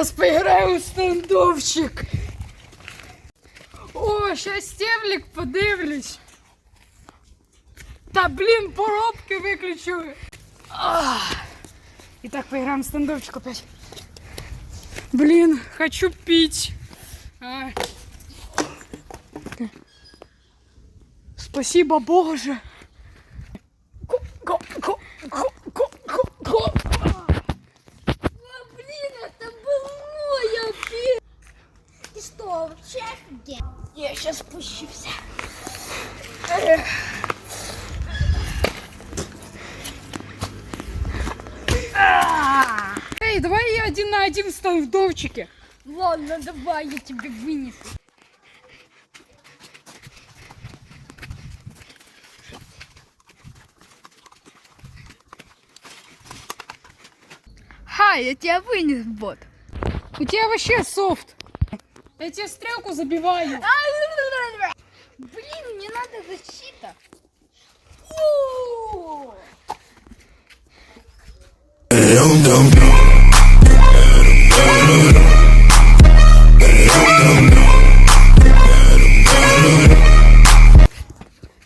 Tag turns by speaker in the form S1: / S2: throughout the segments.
S1: Сейчас поиграю в стендовчик. О, сейчас стеблик подивлюсь. Та блін, поробки виключили. Ах. І так поиграем в стендовчик опять. Блин, хочу пить. А. Спасибо, Боже.
S2: Я сейчас спущусь.
S1: Эй, давай я один на один в стендовчике.
S2: Ладно, давай, я тебе вынесу. Ха, я тебя вынес, бот.
S1: У тебя вообще софт. Я тебе стрелку забиваю.
S2: Блин, мне надо защита. О!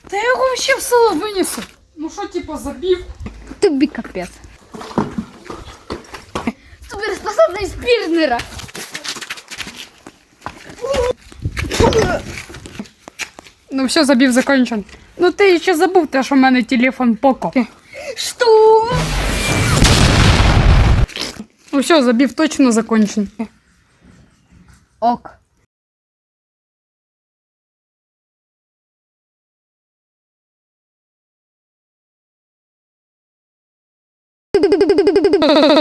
S1: Да я его вообще в село вынесу. Ну что, типа, забив?
S2: Тобі капець. Суперспособність Пірнера.
S1: Ну все, забив закончен. Ну ти ще забув те, що в мене телефон Поко.
S2: Що?
S1: Ну все, забив точно закончен.
S2: Ок.